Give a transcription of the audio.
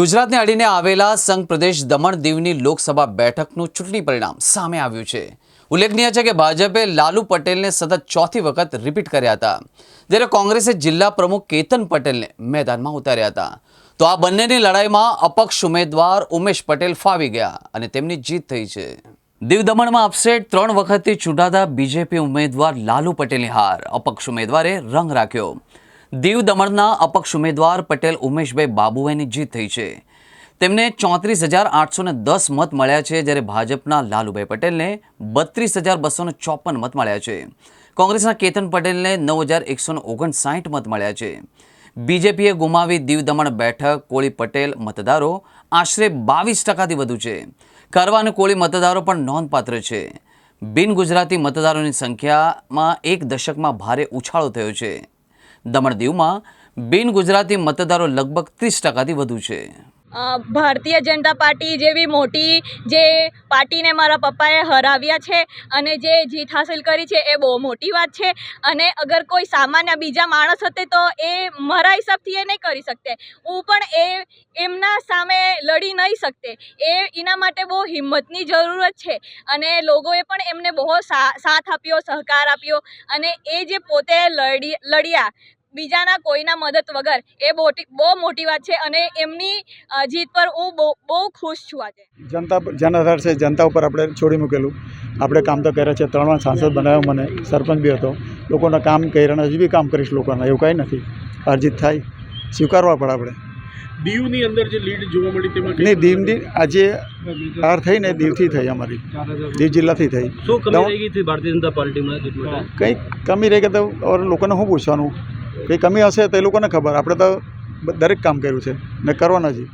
ગુજરાતને અડીને આવેલા સંઘ પ્રદેશ દમણ દીવની લોકસભા બેઠકનું ચૂંટણી પરિણામ સામે આવ્યું છે. ઉલ્લેખનીય છે કે ભાજપે લાલુ પટેલને સતત ચોથી વખત રિપીટ કર્યા હતા. જ્યારે કોંગ્રેસે જિલ્લા પ્રમુખ કેતન પટેલને મેદાનમાં ઉતાર્યા હતા. તો આ બંનેની લડાઈમાં અપક્ષ ઉમેદવાર ઉમેશ પટેલ ફાવી ગયા અને તેમની જીત થઈ છે. દીવ દમણમાં અપસેટ ત્રણ વખતથી ચૂંટાતા બીજેપી ઉમેદવાર લાલુ પટેલની હાર. અપક્ષ ઉમેદવારે રંગ રાખ્યો. દીવ દમણના અપક્ષ ઉમેદવાર પટેલ ઉમેશભાઈ બાબુભાઈની જીત થઈ છે. તેમને ચોત્રીસ હજાર આઠસો ને દસ મત મળ્યા છે જ્યારે ભાજપના લાલુભાઈ પટેલને બત્રીસ હજાર બસો ને ચોપન મત મળ્યા છે. કોંગ્રેસના કેતન પટેલને નવ હજાર એકસો ને ઓગણસાઠ મત મળ્યા છે. બીજેપીએ ગુમાવી દીવ દમણ બેઠક, કોળી પટેલ મતદારો આશરે બાવીસ ટકાથી વધુ છે. કરવા અને કોળી મતદારો પણ નોંધપાત્ર છે. બિન ગુજરાતી મતદારોની સંખ્યામાં એક દશકમાં ભારે ઉછાળો થયો છે. દમણ દીવમાં બિન ગુજરાતી મતદારો લગભગ ત્રીસ ટકાથી વધુ છે. ભારતીય જનતા પાર્ટી જેવી મોટી જે પાર્ટીને મારા પપ્પાએ હરાવ્યા છે અને જે જીત હાંસિલ કરી છે એ બહુ મોટી વાત છે. અને અગર કોઈ સામાન્ય બીજા માણસ હતે તો એ મારા હિસાબથી એ નહીં કરી શકતે. હું પણ એ, એમના સામે લડી નહીં શકતે. એ એના માટે બહુ હિંમતની જરૂરત છે. અને લોકોએ પણ એમને બહુ સાથ આપ્યો, સહકાર આપ્યો. અને એ જે પોતે લડી, લડ્યા બીજાના કોઈના મદદ વગર. એ મોટી બહુ મોટી વાત છે અને એમની જીત પર હું બહુ બહુ ખુશ છું આજે. જનતા જન આધાર છે જનતા ઉપર આપણે છોડી મૂકેલું. આપણે કામ તો કર્યા છે ત્રણ વાર સાંસદ બનાવ્યો મને સરપંચ બી હતો. લોકોના કામ કર્યા હજી બી કામ કરીશ લોકોના એવું કાંઈ નથી. અરજીત થાય. સ્વીકારવા પડે આપણે. દીવની અંદર જે લીડ જોવા મળી તેમાં કઈ નહીં દીવની આજે હાર થઈ ને દીવથી થઈ અમારી. દીવ જિલ્લાથી થઈ. શું કમી રહી ગઈ હતી ભારતીય જનતા પાર્ટીમાં કંઈક કમી રહી કે તો ઓર લોકોને શું પૂછવાનું? કંઈ કમી હશે તો એ લોકોને ખબર. આપણે તો દરેક કામ કર્યું છે ને કરવાના છે